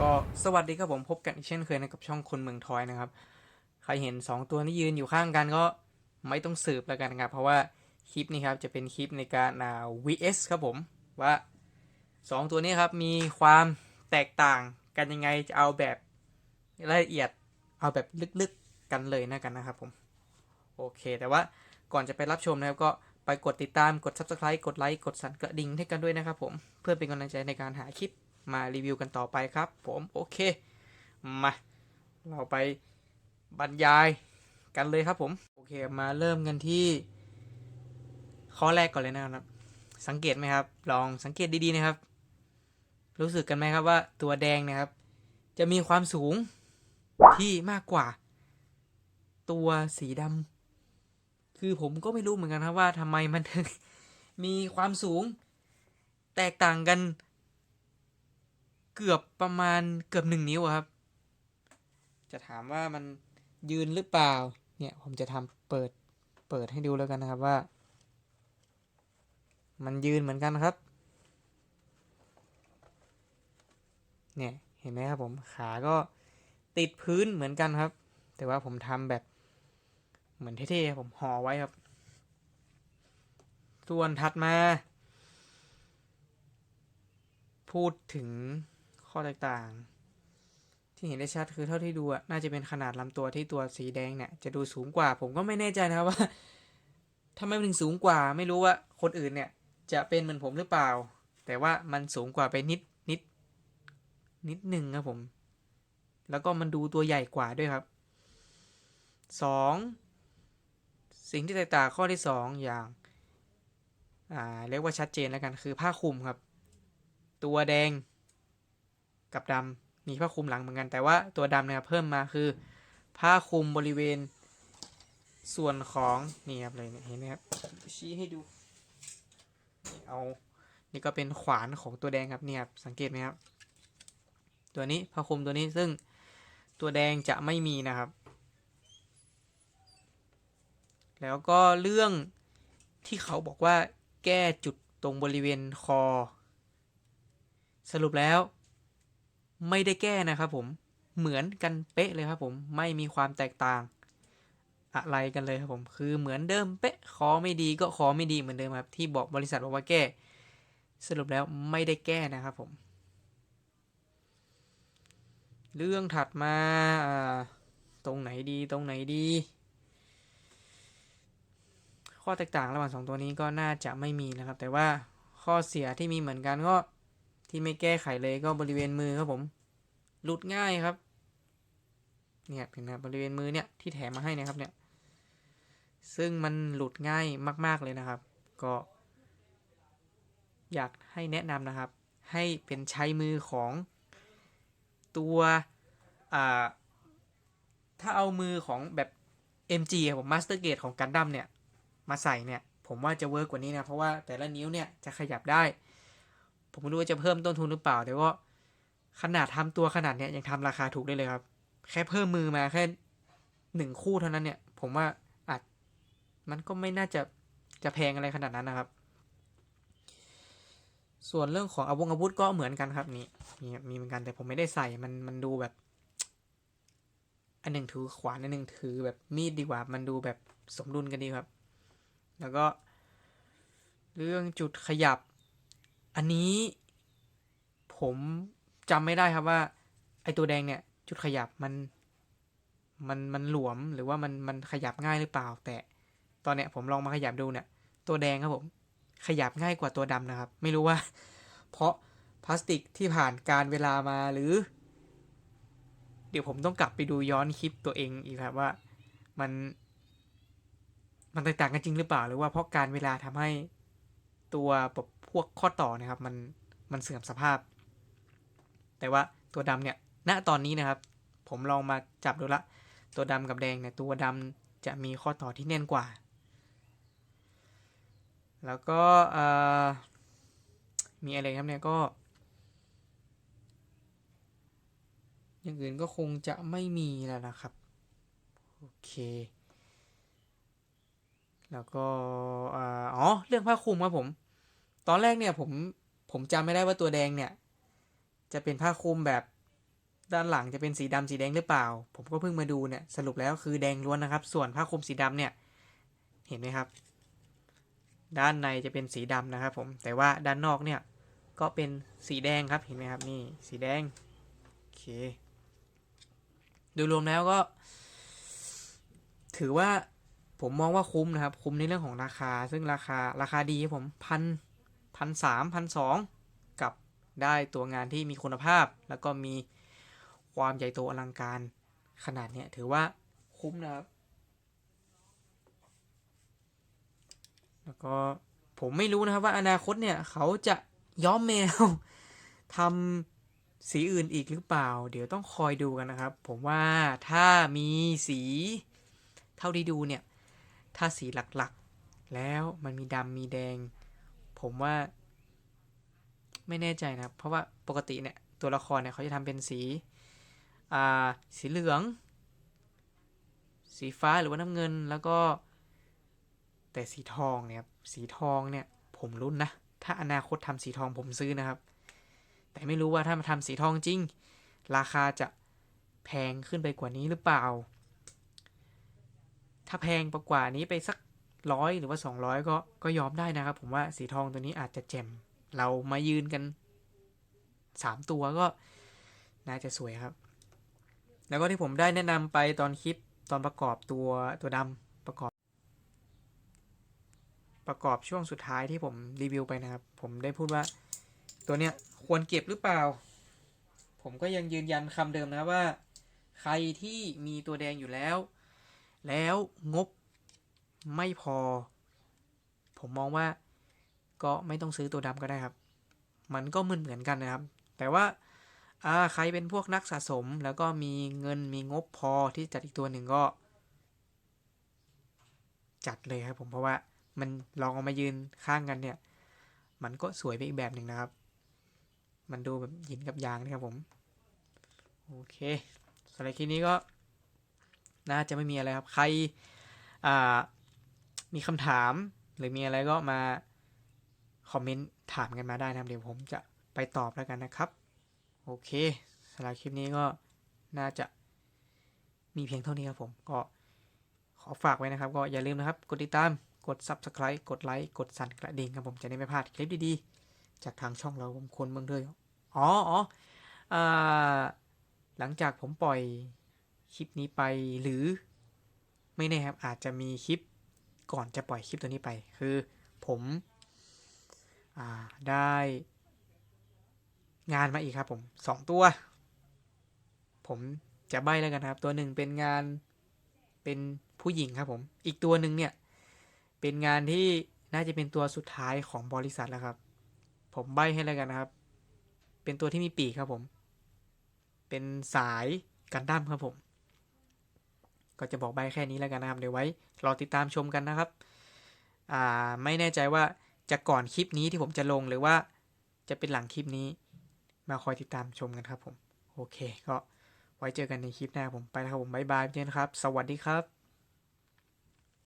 ก็สวัสดีครับผมพบกันเช่นเคยนะกับช่องคนเมืองทอยนะครับ ใครเห็น 2 ตัวนี้ยืนอยู่ข้างกันก็ไม่ต้องสืบแล้วกันนะครับ เพราะว่าคลิปนี้ครับจะเป็นคลิปในการอ่า vs ครับผมว่า 2 ตัวนี้ครับมีความแตกต่างกันยังไงจะเอาแบบรายละเอียดเอาแบบลึกๆกันเลยนะกันนะครับผม โอเคแต่ว่า ก่อนจะไปรับชมนะครับก็ไปกดติดตามกด subscribe กดไลค์กดสั่นกระดิ่งให้กันด้วยนะครับผมเพื่อเป็นกำลังใจในการหาคลิปมารีวิวกันต่อไปครับผมโอเคมาเราไปบรรยายกันเลยครับผมโอเคมาเริ่มกันที่ ข้อแรกก่อนเลยนะครับ สังเกตไหมครับ ลองสังเกตดีๆนะครับ รู้สึกกันไหมครับว่าตัวแดงนะครับ จะมีความสูงที่มากกว่า ตัวสีดำ คือผมก็ไม่รู้เหมือนกันครับว่าทำไมมันถึงมีความสูง แตกต่างกัน เกือบประมาณเกือบหนึ่งนิ้วครับ จะถามว่ามันยืนหรือเปล่า เนี่ยผมจะทำเปิดเปิดให้ดูแล้วกันนะครับว่า มันยืนเหมือนกันครับ เนี่ยเห็นไหมครับผมขาก็ติดพื้นเหมือนกันครับ แต่ว่าผมทำแบบ เหมือนเท่ๆผมห่อไว้ครับ ส่วนถัดมา พูดถึงข้อแตกต่าง ที่เห็นได้ชัดคือเท่าที่ดูอะน่าจะเป็นขนาดลำตัวที่ตัวสีแดงเนี่ย จะดูสูงกว่า ผมก็ไม่แน่ใจนะว่าทำไมมันถึงสูงกว่า ไม่รู้ว่าคนอื่นเนี่ย จะเป็นเหมือนผมหรือเปล่า แต่ว่ามันสูงกว่าไปนิดนิดนิดหนึ่งครับผม แล้วก็มันดูตัวใหญ่กว่าด้วยครับสอง สิ่งที่แตกต่างข้อที่สองอย่างอ่าเรียกว่าชัดเจนแล้วกันคือผ้าคลุมครับ ตัวแดงกับดำมีผ้าคลุมหลังเหมือนกัน แต่ว่าตัวดำเนี่ยเพิ่มมาคือ ผ้าคลุมบริเวณส่วนของนี่ครับเลยเห็นไหมครับชี้ให้ดูเอานี่ก็เป็นขวานของตัวแดงครับเนี่ยครับสังเกตไหมครับ ตัวนี้ผ้าคลุมตัวนี้ซึ่งตัวแดงจะไม่มีนะครับ แล้วก็เรื่องที่เขาบอกว่าแก้จุดตรงบริเวณคอ สรุปแล้ว ไม่ได้แก้นะครับผมเหมือนกันเป๊ะเลยครับผมไม่มีความแตกต่าง อะไรกันเลยครับผมคือเหมือนเดิมเป๊ะคอไม่ดีก็คอไม่ดีเหมือนเดิมครับ ที่บอกบริษัทบอกว่าแก้ สรุปแล้วไม่ได้แก้นะครับผม เรื่องถัดมาอ่าตรงไหนดีตรงไหนดี ข้อแตกต่างระหว่างสองตัวนี้ก็น่าจะไม่มีนะครับ แต่ว่าข้อเสียที่มีเหมือนกันก็ที่ไม่แก้ไขเลยก็บริเวณมือครับผมหลุดง่ายครับเนี่ยเห็นไหมบริเวณมือเนี่ยที่แถมมาให้นะครับเนี่ยซึ่งมันหลุดง่ายมาก ๆเลยนะครับ ก็ อยากให้แนะนำนะครับ ให้เป็นใช้มือของตัวถ้าเอามือของแบบ MG ครับผม Master Gate ของกันดั้มเนี่ย มาใส่เนี่ย ผมว่าจะเวิร์กกว่านี้นะ เพราะว่าแต่ละนิ้วเนี่ยจะขยับได้ ผมไม่รู้ว่าจะเพิ่มต้นทุนหรือเปล่า แต่ว่าขนาดทำตัวขนาดเนี้ยยังทำราคาถูกได้เลยครับ แค่เพิ่มมือมาแค่หนึ่งคู่เท่านั้นเนี่ย ผมว่าอาจมันก็ไม่น่าจะจะแพงอะไรขนาดนั้นนะครับ ส่วนเรื่องของอาวุธอาวุธก็เหมือนกันครับนี่มีมีเหมือนกันแต่ผมไม่ได้ใส่มันมันดูแบบ อันหนึ่งถือขวานอันหนึ่งถือแบบมีดดีกว่า มันดูแบบสมดุลกันดีครับ แล้วก็ เรื่องจุดขยับ อันนี้ ผมจำไม่ได้ครับว่า ไอตัวแดงเนี่ย จุดขยับมัน มันมันหลวมหรือว่ามันมันขยับง่ายหรือเปล่า แต่ตอนเนี้ยผมลองมาขยับดูเนี่ย ตัวแดงครับผม ขยับง่ายกว่าตัวดำนะครับ ไม่รู้ว่า เพราะพลาสติกที่ผ่านการเวลามาหรือ เดี๋ยวผมต้องกลับไปดูย้อนคลิปตัวเองอีกครับว่ามัน มันแตกต่างกันจริงหรือเปล่า หรือว่าเพราะการเวลาทำให้ตัวแบบพวกข้อต่อนะครับ มันมันเสื่อมสภาพ แต่ว่าตัวดำเนี่ย ณตอนนี้นะครับ ผมลองมาจับดูละ ตัวดำกับแดงเนี่ยตัวดำจะมีข้อต่อที่แน่นกว่า แล้วก็มีอะไรครับเนี่ยก็อย่างอื่นก็คงจะไม่มีแล้วนะครับ โอเค แล้วก็อ๋อเรื่องผ้าคลุมครับผม ตอนแรกเนี่ยผมผมจำไม่ได้ว่าตัวแดงเนี่ย จะเป็นผ้าคลุมแบบด้านหลังจะเป็นสีดำสีแดงหรือเปล่า ผมก็เพิ่งมาดูเนี่ยสรุปแล้วคือแดงล้วนนะครับ ส่วนผ้าคลุมสีดำเนี่ย เห็นไหมครับ ด้านในจะเป็นสีดำนะครับ ผมแต่ว่าด้านนอกเนี่ยก็เป็นสีแดงครับเห็นไหมครับนี่สีแดงโอเค โดยรวมแล้วก็ ถือว่า ผมมองว่าคุ้มนะครับ คุ้มในเรื่องของราคา ซึ่งราคาราคาดีครับผมพันพันสามพันสองกับได้ตัวงานที่มีคุณภาพ แล้วก็มีความใหญ่โตอลังการขนาดเนี้ยถือว่าคุ้มนะครับ แล้วก็ผมไม่รู้นะครับว่าอนาคตเนี่ยเขาจะย้อมแมวทำสีอื่นอีกหรือเปล่า เดี๋ยวต้องคอยดูกันนะครับ ผมว่าถ้ามีสีเท่าที่ดูเนี่ย ถ้าสีหลักๆ แล้วมันมีดำมีแดง ผมว่า ไม่แน่ใจนะเพราะว่าปกติเนี่ยตัวละครเนี่ยเขาจะทำเป็นสีอ่าสีเหลือง สีฟ้าหรือว่าน้ำเงินแล้วก็ แต่สีทองเนี่ยสีทองเนี่ยผมรุ้นนะ ถ้าอนาคตทำสีทองผมซื้อนะครับ แต่ไม่รู้ว่าถ้ามาทำสีทองจริง ราคาจะแพงขึ้นไปกว่านี้หรือเปล่า ถ้าแพงกว่านี้ไปสักร้อยหรือว่า 200 ก็ก็ยอมได้นะครับ ผมว่าสีทองตัวนี้อาจจะแจ่มเรามายืนกัน 3 ตัวก็น่าจะสวยครับ แล้วก็ที่ผมได้แนะนำไปตอนคลิปตอนประกอบตัวตัวดำประกอบ ประกอบช่วงสุดท้ายที่ผมรีวิวไปนะครับ ผมได้พูดว่าตัวเนี้ยควรเก็บหรือเปล่า ผมก็ยังยืนยันคำเดิมนะครับว่า ใครที่มีตัวแดงอยู่แล้ว แล้วงบไม่พอ ผมมองว่าก็ไม่ต้องซื้อตัวดำก็ได้ครับ มันก็เหมือนเหมือนกันนะครับ แต่ว่าใครเป็นพวกนักสะสมแล้วก็มีเงินมีงบพอที่จัดอีกตัวหนึ่งก็ จัดเลยครับผมเพราะว่ามันลองเอามายืนข้างกันเนี่ย มันก็สวยไปอีกแบบหนึ่งนะครับ มันดูแบบหยินกับยางนะครับผม โอเคสำหรับคลิปนี้ก็ น่าจะไม่มีอะไรครับใครมีคำถามหรือมีอะไรก็มาคอมเมนต์ถามกันมาได้นะครับเดี๋ยวผมจะไปตอบแล้วกันนะครับ โอเคสำหรับคลิปนี้ก็น่าจะมีเพียงเท่านี้ครับผมก็ขอฝากไว้นะครับ ก็อย่าลืมนะครับ กดติดตามกด Subscribe กดไลค์กดสั่นกระดิ่งครับผมจะได้ไม่พลาดคลิปดีๆ จากทางช่องเราผมคนเมืองเลยอ๋ออ๋อหลังจากผมปล่อย คลิปนี้ไปหรือไม่แน่ครับอาจจะมีคลิปก่อนจะปล่อยคลิปตัวนี้ไป คือผมอได้งานมาอีกครับผมสองตัว ผมจะใบ้แล้วกันครับ ตัวหนึ่งเป็นงานเป็นผู้หญิงครับผม อีกตัวหนึ่งเนี่ย เป็นงานที่น่าจะเป็นตัวสุดท้ายของบริษัทแล้วครับ ผมใบ้ให้แล้วกันนะครับ เป็นตัวที่มีปีกครับผม เป็นสายกันดั้มครับผม ก็จะบอกใบแค่นี้แล้วกันนะครับเดี๋ยวไว้รอติดตามชมกันนะครับอ่าไม่แน่ใจว่าจะก่อนคลิปนี้ที่ผมจะลงหรือว่าจะเป็นหลังคลิปนี้ มาคอยติดตามชมกันครับผม โอเค ก็ไว้เจอกันในคลิปหน้าผมไปแล้วครับผมบ๊ายบายเพื่อนครับ สวัสดีครับ